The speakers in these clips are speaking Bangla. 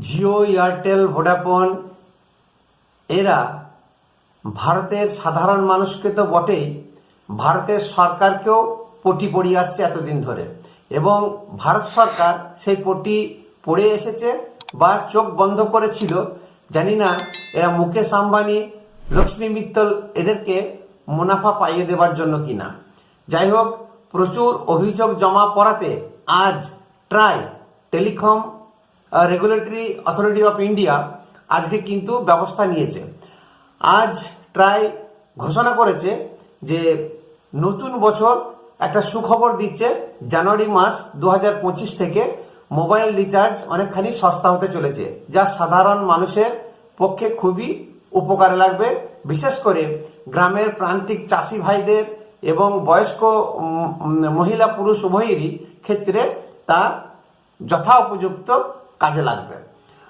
জিও, এয়ারটেল, ভোডাফোন, এরা ভারতের সাধারণ মানুষকে তো বটেই। ভারতের সরকারকেও পটি পড়িয়ে আসছে এতদিন ধরে। এবং ভারত সরকার সেই পটি পড়ে এসেছে বা চোখ বন্ধ করেছিল। জানি না, এরা মুকেশ আম্বানি, লক্ষ্মী মিত্তল এদেরকে মুনাফা পাইয়ে দেবার জন্য কিনা। যাই হোক, প্রচুর অভিযোগ জমা পড়াতে আজ TRAI, telecom regulatory authority of India আজকে কিন্তু ব্যবস্থা নিয়েছে। আজ ট্রাই ঘোষণা করেছে যে নতুন বছর একটা সুখবর দিচ্ছে, জানুয়ারি মাস দু হাজার পঁচিশ থেকে মোবাইল রিচার্জ অনেকখানি সস্তা হতে চলেছে, যা সাধারণ মানুষের পক্ষে খুবই উপকারে লাগবে। বিশেষ করে গ্রামের প্রান্তিক চাষি ভাইদের এবং বয়স্ক মহিলা পুরুষ উভয়েরই ক্ষেত্রে তা যথা উপযুক্ত কাজে লাগবে।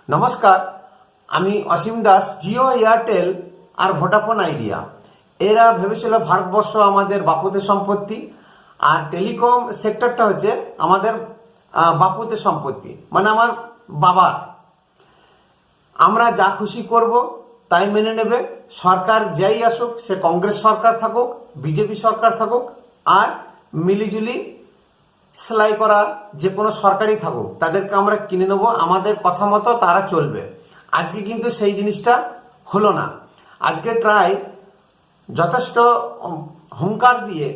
নমস্কার, আমি অসীম দাস, জিও এয়ারটেল আর ভোডাফোন আইডিয়া। এরা ভেবেছিল ভারতবর্ষ আমাদের বাপুদের সম্পত্তি, আর টেলিকম সেক্টরটা হচ্ছে আমাদের বাপুদের সম্পত্তি মানে আমার বাবার। আমরা যা খুশি করব, তাই মেনে নেবে। সরকার যেই আসুক, সে কংগ্রেস সরকার থাকুক, বিজেপি সরকার থাকুক, আর মিলিজুলি সেলাই করা যে কোনো সরকারি থাকুক, তাদেরকে আমরা কিনে নেব, আমাদের কথা মতো তারা চলবে। আজকে কিন্তু সেই জিনিসটা হলো না। আজকে ট্রাই যথেষ্ট হুঙ্কার দিয়ে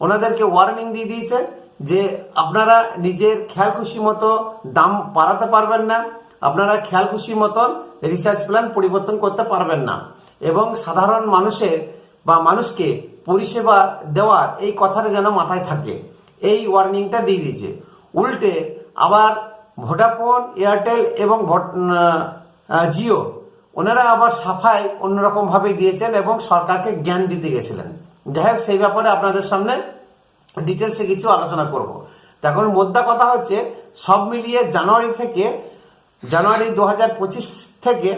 ওনাদেরকে ওয়ার্নিং দিয়ে দিয়েছে যে আপনারা নিজের খেয়াল খুশি মতো দাম বাড়াতে পারবেন না, আপনারা খেয়াল খুশি মতন রিসার্চ প্ল্যান পরিবর্তন করতে পারবেন না। এবং সাধারণ মানুষের বা মানুষকে পরিষেবা দেওয়ার এই কথাটা যেন মাথায় থাকে। এই ওয়ার্নিংটা দিয়ে দিয়েছে। উল্টে আবার ভোডাফোন, এয়ারটেল এবং জিও, ওনারা আবার সাফাই অন্যরকম ভাবে দিয়েছেন এবং সরকারকে জ্ঞান দিতে গেছিলেন। যাই হোক, সেই ব্যাপারে আপনাদের সামনে ডিটেলসে কিছু আলোচনা করব। তো এখন মোদ্দা কথা হচ্ছে, সব মিলিয়ে জানুয়ারি থেকে, জানুয়ারি দু হাজার পঁচিশ থেকে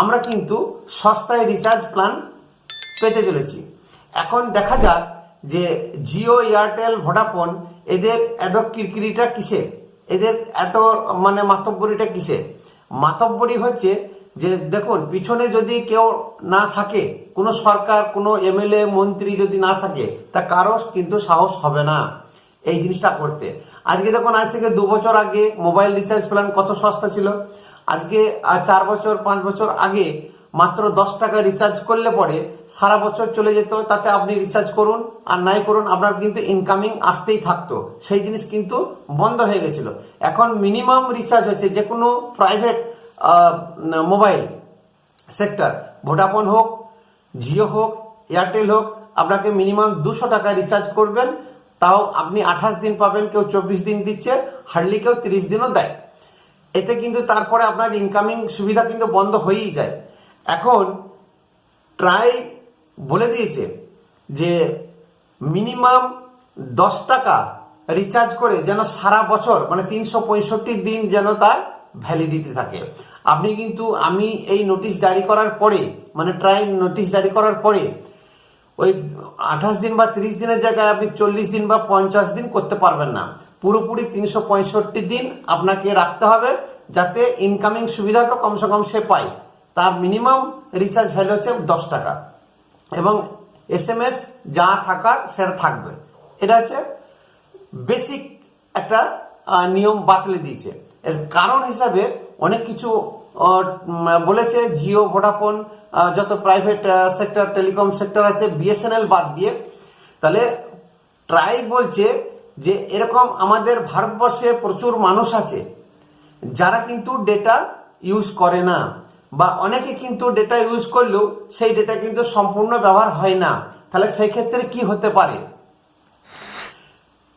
আমরা কিন্তু সস্তায় রিচার্জ প্ল্যান পেতে চলেছি। এখন দেখা যাক যে জিও, এয়ারটেল, ভোডাফোন, এদের এত কিরকিরিটা কিসের? এদের এত মানে মাতব্বরিটা কিসের? মাতব্বরি হচ্ছে যে, দেখুন, পিছনে যদি কেউ না থাকে, কোনো সরকার, কোনো এমএলএ, মন্ত্রী যদি না থাকে, তা কারও কিন্তু সাহস হবে না এই জিনিসটা করতে। আজকে দেখুন, আজ থেকে দু বছর আগে মোবাইল রিচার্জ প্ল্যান কত সস্তা ছিল? আজকে চার বছর, পাঁচ বছর আগে মাত্র দশ টাকা রিচার্জ করলে পরে সারা বছর চলে যেত, তাতে আপনি রিচার্জ করুন আর নাই করুন, আপনার কিন্তু ইনকামিং আসতেই থাকতো। সেই জিনিস কিন্তু বন্ধ হয়ে গেছিল। এখন মিনিমাম রিচার্জ হচ্ছে যে কোনো প্রাইভেট মোবাইল সেক্টর ভোডাফোন হোক জিও হোক এয়ারটেল হোক, আপনাকে মিনিমাম দুশো টাকা রিচার্জ করবেন। তাও আপনি আঠাশ দিন পাবেন, কেউ চব্বিশ দিন দিচ্ছে হার্ডলি কেউ তিরিশ দিনও দেয়। এতে কিন্তু তারপরে আপনার ইনকামিং সুবিধা কিন্তু বন্ধ হয়েই যায়। এখন ট্রাই বলে দিয়েছে যে মিনিমাম দশ টাকা রিচার্জ করে যেন সারা বছর মানে তিনশো পঁয়ষট্টি দিন যেন তার ভ্যালিডিটি থাকে। আপনি কিন্তু আমি এই নোটিশ জারি করার পরে মানে ট্রাই নোটিশ জারি করার পরে, ওই আঠাশ দিন বা তিরিশ দিনের জায়গায় আপনি চল্লিশ দিন বা পঞ্চাশ দিন করতে পারবেন না। পুরোপুরি তিনশো পঁয়ষট্টি দিন আপনাকে রাখতে হবে যাতে ইনকামিং সুবিধাটা কমসে কম সে পায়। তার মিনিমাম রিচার্জ ভ্যালু হচ্ছে দশ টাকা। এবং এস এম এস যা থাকার সেটা থাকবে। এটা হচ্ছে বেসিক একটা নিয়ম বাতলে দিয়েছে। এর কারণ হিসাবে অনেক কিছু বলেছে জিও ভোডাফোন যত প্রাইভেট সেক্টর টেলিকম সেক্টর আছে বিএসএনএল বাদ দিয়ে। তাহলে ট্রাই বলছে যে এরকম আমাদের ভারতবর্ষে প্রচুর মানুষ আছে, যারা কিন্তু ডেটা ইউজ করে না। বা অনেকে কিন্তু ডেটা ইউজ করলেও সেই ডেটা কিন্তু সম্পূর্ণ ব্যবহার হয় না। তাহলে সেই ক্ষেত্রে কি হতে পারে?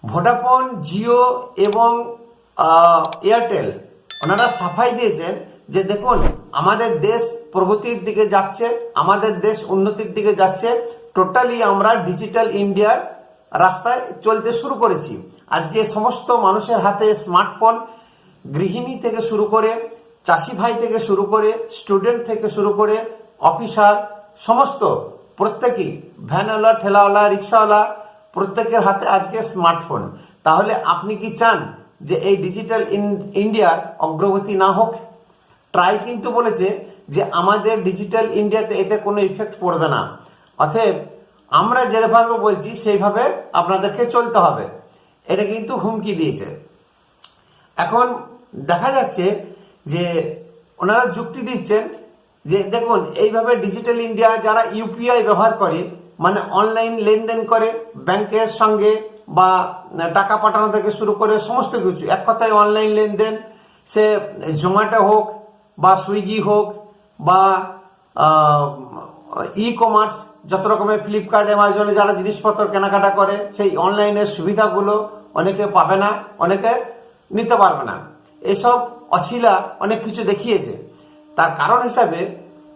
ভোডাফোন জিও এবং এয়ারটেল ওনারা সাফাই দিয়েছেন যে দেখুন, আমাদের দেশ প্রগতির দিকে যাচ্ছে, আমাদের দেশ উন্নতির দিকে যাচ্ছে। টোটালি আমরা ডিজিটাল ইন্ডিয়ার রাস্তায় চলতে শুরু করেছি। আজকে সমস্ত মানুষের হাতে স্মার্টফোন গৃহিণী থেকে শুরু করে চাষি ভাই থেকে শুরু করে স্টুডেন্ট থেকে শুরু করে অফিসার সমস্ত প্রত্যেকেই, ভ্যানওয়ালা, ঠেলাওয়ালা, রিক্সাওয়ালা, প্রত্যেকের হাতে আজকে স্মার্টফোন তাহলে আপনি কি চান যে এই ডিজিটাল ইন্ডিয়ার অগ্রগতি না হোক? ট্রাই কিন্তু বলেছে যে আমাদের ডিজিটাল ইন্ডিয়াতে এতে কোনো ইফেক্ট পড়বে না। অতএব আমরা যেভাবে বলছি, সেইভাবে আপনাদেরকে চলতে হবে। এটা কিন্তু হুমকি দিয়েছে। এখন দেখা যাচ্ছে যে ওনারা যুক্তি দিচ্ছেন যে, দেখুন, এইভাবে ডিজিটাল ইন্ডিয়া যারা ইউপিআই ব্যবহার করে মানে অনলাইন লেনদেন করে, ব্যাংকের সঙ্গে বা টাকা পাঠানো থেকে শুরু করে সমস্ত কিছু, এক কথায় অনলাইন লেনদেন, সে জোম্যাটো হোক বা সুইগি হোক বা ই কমার্স যত রকমের ফ্লিপকার্ট অ্যামাজনে যারা জিনিসপত্র কেনাকাটা করে, সেই অনলাইনের সুবিধাগুলো অনেকে পাবে না, অনেকে নিতে পারবে না। এসব অছিলা অনেক কিছু দেখিয়েছে। তার কারণ হিসাবে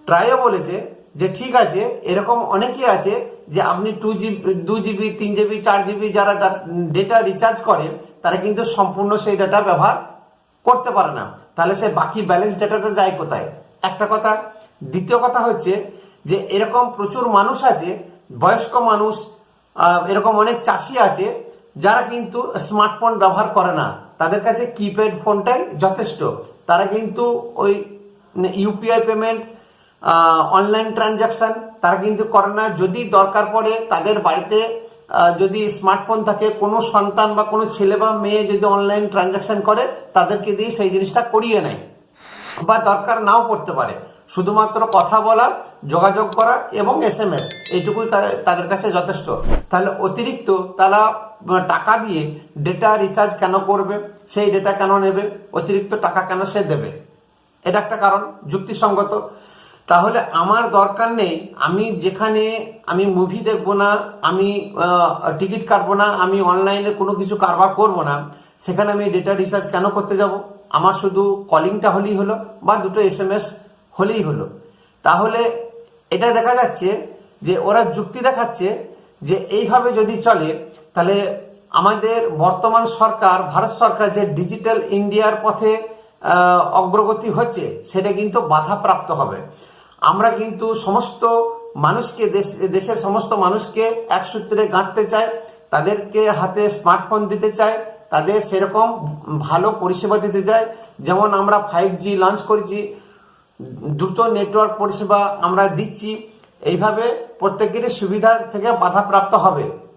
ট্রাইও বলেছে যে, ঠিক আছে, এরকম অনেকেই আছে যে আপনি টু জিবি দু জিবি তিন জিবি চার জিবি যারা ডেটা রিচার্জ করে, তারা কিন্তু সম্পূর্ণ সেই ডাটা ব্যবহার করতে পারে না। তাহলে সে বাকি ব্যালেন্স ডেটাটা যায় কোথায়? একটা কথা। দ্বিতীয় কথা হচ্ছে যে, এরকম প্রচুর মানুষ আছে, বয়স্ক মানুষ এরকম অনেক চাষি আছে, যারা কিন্তু স্মার্টফোন ব্যবহার করে না। তাদের কাছে কিপ্যাড ফোনটাই যথেষ্ট। তারা কিন্তু ওই ইউপিআই পেমেন্ট অনলাইন ট্রানজাকশন তারা কিন্তু করে না। যদি দরকার পড়ে তাদের বাড়িতে যদি স্মার্টফোন থাকে, কোনো সন্তান বা কোনো ছেলে বা মেয়ে যদি অনলাইন ট্রানজাকশন করে, তাদেরকে দিয়ে সেই জিনিসটা করিয়ে নেয় বা দরকার নাও পড়তে পারে। শুধুমাত্র কথা বলা, যোগাযোগ করা এবং এস এম এস এইটুকুই তাদের কাছে যথেষ্ট। তাহলে অতিরিক্ত তারা টাকা দিয়ে ডেটা রিচার্জ কেন করবে? সেই ডেটা কেন নেবে? অতিরিক্ত টাকা কেন সে দেবে? এটা একটা কারণ, যুক্তিসঙ্গত। তাহলে আমার দরকার নেই, আমি যেখানে আমি মুভি দেখব না, আমি টিকিট কাটবো না, আমি অনলাইনে কোনো কিছু কারবার করব না, সেখানে আমি ডেটা রিচার্জ কেন করতে যাব? আমার শুধু কলিংটা হলেই হলো বা দুটো এস এম এস হলেই হলো। তাহলে এটা দেখা যাচ্ছে যে ওরা যুক্তি দেখাচ্ছে যে এইভাবে যদি চলে তাহলে আমাদের বর্তমান সরকার, ভারত সরকার যে ডিজিটাল ইন্ডিয়ার পথে অগ্রগতি হচ্ছে, সেটা কিন্তু বাধাপ্রাপ্ত হবে। আমরা কিন্তু সমস্ত মানুষকে, দেশ- দেশের সমস্ত মানুষকে এক সূত্রে গাঁথতে চাই, তাদেরকে হাতে স্মার্টফোন দিতে চাই, তাদের সেরকম ভালো পরিষেবা দিতে চাই। যেমন আমরা ফাইভ জি লঞ্চ করেছি, দ্রুত নেটওয়ার্ক পরিষেবা আমরা দিচ্ছি, এইভাবে প্রত্যেকেরই সুবিধা থেকে বাধাপ্রাপ্ত হবে।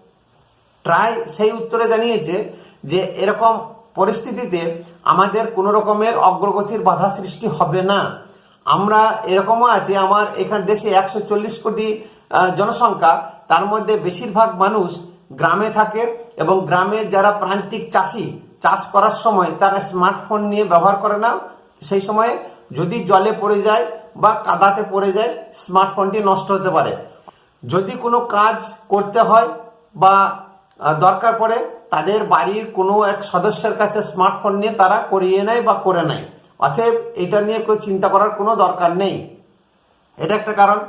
ট্রাই সেই উত্তরে জানিয়েছে যে এরকম পরিস্থিতিতে আমাদের কোনো রকমের অগ্রগতির বাধা সৃষ্টি হবে না। আমরা এরকমও আছে, আমার এখান দেশে একশো চল্লিশ কোটি জনসংখ্যা, তার মধ্যে বেশিরভাগ মানুষ গ্রামে থাকে এবং গ্রামে যারা প্রান্তিক চাষি, চাষ করার সময় তারা স্মার্টফোন নিয়ে ব্যবহার করে না। সেই সময়ে যদি জলে পড়ে যায় বা কাদাতে পড়ে যায়, স্মার্টফোনটি নষ্ট হতে পারে। যদি কোনো কাজ করতে হয় বা দরকার পড়ে তাদের বাড়ির কোনো এক সদস্যের কাছে স্মার্টফোন নিয়ে তারা করিয়ে নেয় বা করে নেয়। অতএব এটা নিয়ে কেউ চিন্তা করার কোনো দরকার নেই। এটা একটা কারণ।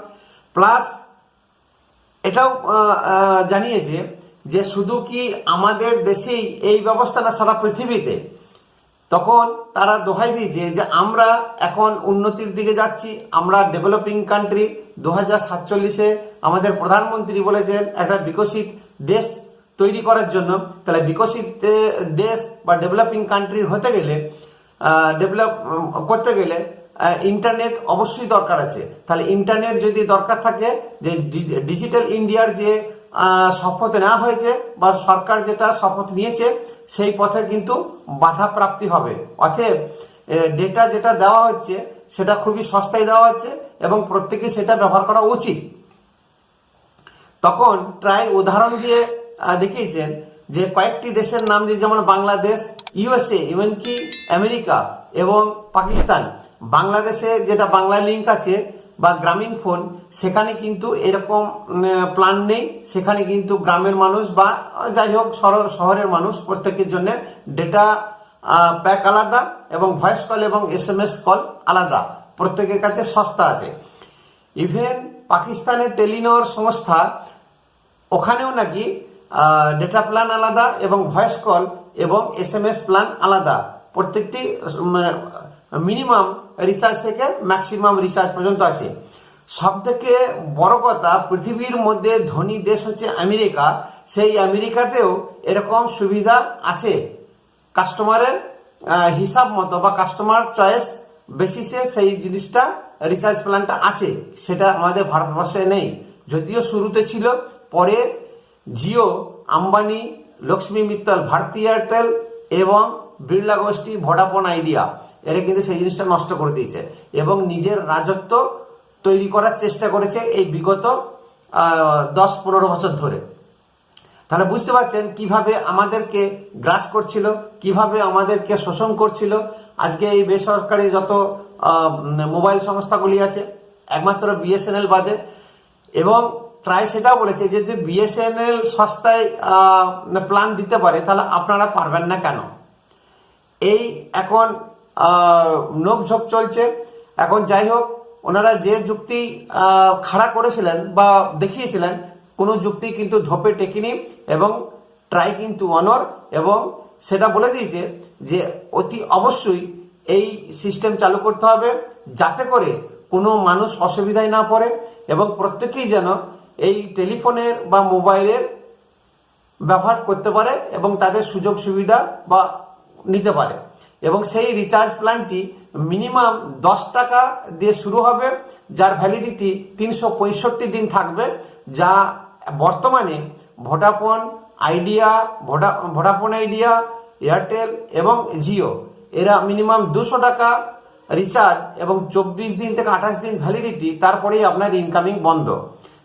প্লাস এটাও জানিয়েছে যে শুধু কি আমাদের দেশেই এই ব্যবস্থা না সারা পৃথিবীতে? তখন তারা দোহাই দিয়েছে যে আমরা এখন উন্নতির দিকে যাচ্ছি। আমরা ডেভেলপিং কান্ট্রি দু হাজার সাতচল্লিশে আমাদের প্রধানমন্ত্রী বলেছেন, একটা বিকশিত দেশ তৈরি করার জন্য, তাহলে বিকশিত দেশ বা ডেভেলপিং কান্ট্রি হতে গেলে ডেভেলপ করতে গেলে ইন্টারনেট অবশ্যই দরকার আছে। তাহলে ইন্টারনেট যদি দরকার থাকে, যে ডিজিটাল ইন্ডিয়ার যে শপথ নেওয়া হয়েছে বা সরকার যেটা শপথ নিয়েছে, সেই পথে কিন্তু বাধা প্রাপ্তি হবে। অতএব ডেটা যেটা দেওয়া হচ্ছে, সেটা খুবই সস্তায় দেওয়া হচ্ছে এবং প্রত্যেকে সেটা ব্যবহার করা উচিত। তখন ট্রাই উদাহরণ দিয়ে দেখিয়েছেন যে কয়েকটি দেশের নাম যে যেমন বাংলাদেশ, ইউএসএ এমনকি আমেরিকা এবং পাকিস্তান। বাংলাদেশে যেটা বাংলা লিঙ্ক আছে বা গ্রামীণ ফোন সেখানে কিন্তু এরকম প্ল্যান নেই। সেখানে কিন্তু গ্রামের মানুষ বা যাই হোক শহরের মানুষ প্রত্যেকের জন্য ডেটা প্যাক আলাদা এবং ভয়েস কল এবং এস এম এস কল আলাদা। প্রত্যেকের কাছে সস্তা আছে। ইভেন পাকিস্তানের টেলিনর সংস্থা, ওখানেও নাকি ডেটা প্ল্যান আলাদা এবং ভয়েস কল এবং এস এম এস প্ল্যান আলাদা। প্রত্যেকটি মিনিমাম রিচার্জ থেকে ম্যাক্সিমাম রিচার্জ পর্যন্ত আছে। সব থেকে বড় কথা, পৃথিবীর মধ্যে ধনী দেশ হচ্ছে আমেরিকা। সেই আমেরিকাতেও এরকম সুবিধা আছে। কাস্টমারের হিসাব মতো বা কাস্টমার চয়েস বেসিসে সেই জিনিসটা রিচার্জ প্ল্যানটা আছে। সেটা আমাদের ভারতবর্ষে নেই। যদিও শুরুতে ছিল, পরে জিও, আম্বানি, লক্ষ্মী মিত্তল, ভারতী এয়ারটেল এবং বিড়লা গোষ্ঠী, ভোডাফোন আইডিয়া। এরা কিন্তু সেই জিনিসটা নষ্ট করে দিয়েছে এবং নিজের রাজত্ব তৈরি করার চেষ্টা করেছে এই বিগত দশ পনেরো বছর ধরে। তাহলে বুঝতে পারছেন কীভাবে আমাদেরকে গ্রাস করছিল, কীভাবে আমাদেরকে শোষণ করছিল। আজকে এই বেসরকারি যত মোবাইল সংস্থাগুলি আছে, একমাত্র বিএসএনএল বাদে এবং ট্রাই সেটাও বলেছে যে যদি বিএসএনএল সস্তায় প্ল্যান দিতে পারে, তাহলে আপনারা পারবেন না কেন? এই এখন নোকঝোঁক চলছে। এখন যাই হোক, ওনারা যে যুক্তি খাড়া করেছিলেন বা দেখিয়েছিলেন, কোনো যুক্তি কিন্তু ধোপে টেকেনি এবং ট্রাই কিন্তু অনর এবং সেটা বলে দিয়েছে যে অতি অবশ্যই এই সিস্টেম চালু করতে হবে যাতে করে কোনো মানুষ অসুবিধায় না পড়ে এবং প্রত্যেকেই যেন এই টেলিফোনের বা মোবাইলের ব্যবহার করতে পারে এবং তাদের সুযোগ সুবিধা বা নিতে পারে। এবং সেই রিচার্জ প্ল্যানটি মিনিমাম দশ টাকা দিয়ে শুরু হবে, যার ভ্যালিডিটি তিনশো পঁয়ষট্টি দিন থাকবে, যা বর্তমানে Vodafone Idea Voda Vodafone Idea Airtel এবং জিও এরা মিনিমাম দুশো টাকা রিচার্জ এবং চব্বিশ দিন থেকে আঠাশ দিন ভ্যালিডিটি তারপরেই আপনার ইনকামিং বন্ধ।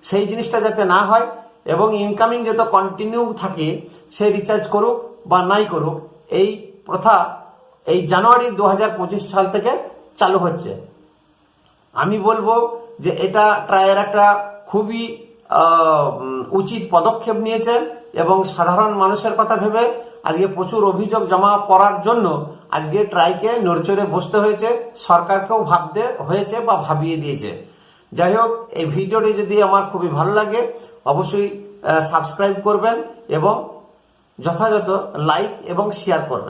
সেই জিনিসটা যাতে না হয় এবং ইনকামিং যাতে কন্টিনিউ থাকে, সে রিচার্জ করুক বা নাই করুক, এই প্রথা এই জানুয়ারি দু হাজার পঁচিশ সাল থেকে চালু হচ্ছে। আমি বলব যে এটা ট্রায়ের একটা খুবই উচিত পদক্ষেপ নিয়েছে এবং সাধারণ মানুষের কথা ভেবে আজকে প্রচুর অভিযোগ জমা পড়ার জন্য আজকে ট্রাইকে নড়চড়ে বসতে হয়েছে। সরকারকেও ভাবতে হয়েছে বা ভাবিয়ে দিয়েছে। যাই হোক এই ভিডিওটি যদি আমার খুবই ভালো লাগে, অবশ্যই সাবস্ক্রাইব করবেন এবং যথাযথ লাইক এবং শেয়ার করবেন।